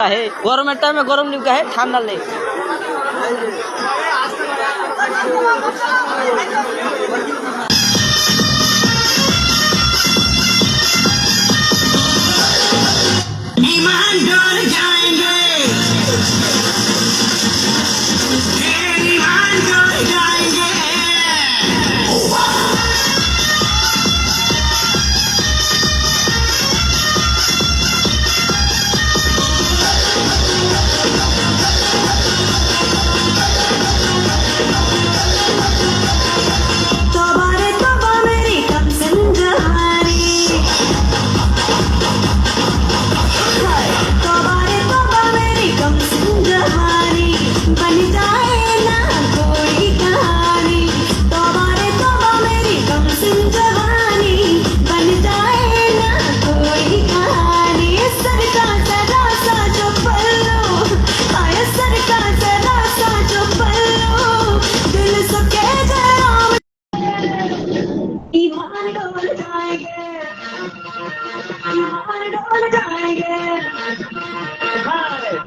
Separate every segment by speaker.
Speaker 1: है গরমের টাইমে গরম লিমকা है ঠান্ডা লে
Speaker 2: ईमान डर जाएँगे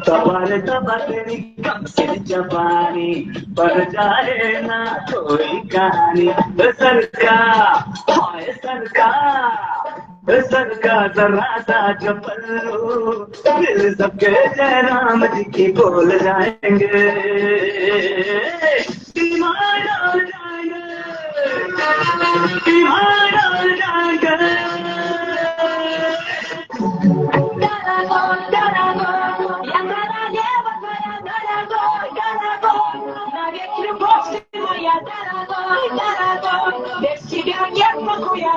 Speaker 3: तबार तबकरी कब से
Speaker 4: जबानी, पर जाए ना कोई कहानी। सरकार हाय सरकार सर का जरा सा चपल्लू दिल सबके जय राम जी की बोल जाएँगे। जाएँगे।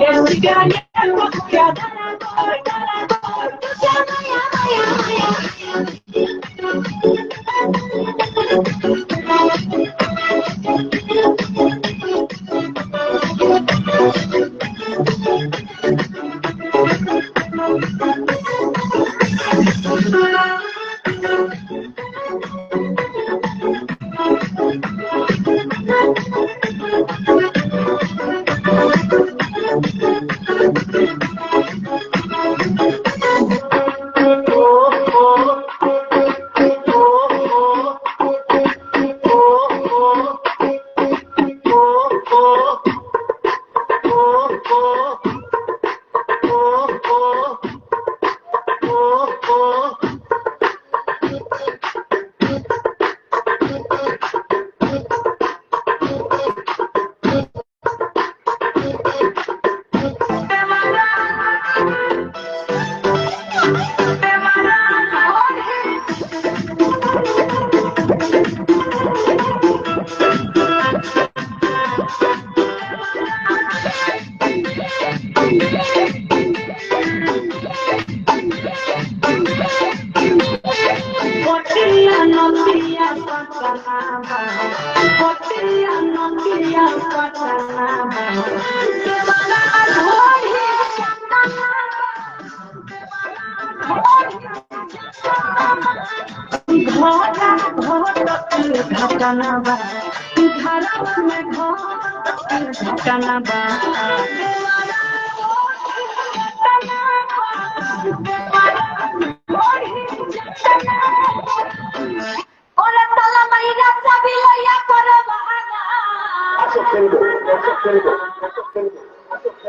Speaker 3: Yeah, we got it. notiya kwatanaba Potiya notiya kwatanaba Devana adhohi ঘোড়া ঘোড়া ঘটনাবা ধরম মে ঘোড়া
Speaker 4: ঘটনাবা দেওয়ানা ঘোড়া দেওয়ানা ঘোড়া ঘটনাবা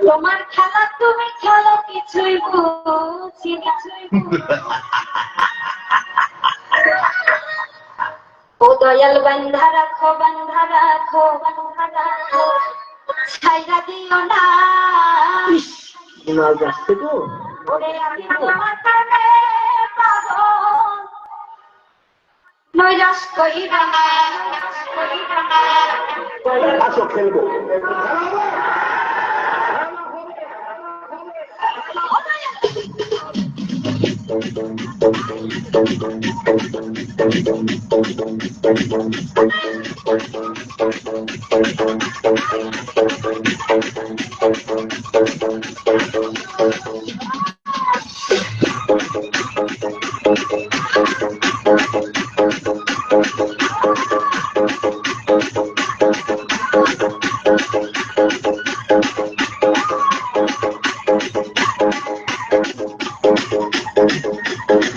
Speaker 4: তোমার খেলা তুমি খেলো কিছুই বুঝি ও দয়াল বান্ধা রাখো বান্ধা রাখো বান্ধা রাখো ছাইরা দিও না। ওরে আমি নৈরাশ কইরা না নৈরাশ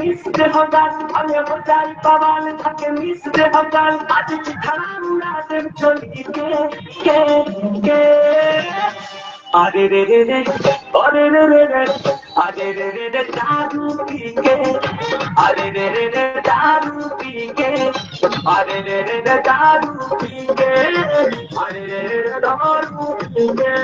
Speaker 3: মিশতে হজাল ভালে বুঝাই পাওয়াল থাকে মিশতে হজাল আজ কি খারাপ উড়াদের চলি কে কে আরে রে রে রে, আরে রে রে রে, আরে রে রে রে, দারু পি কে আরে রে রে রে, দারু পি কে আরে রে রে রে, দারু পি কে আরে রে রে দারু পি কে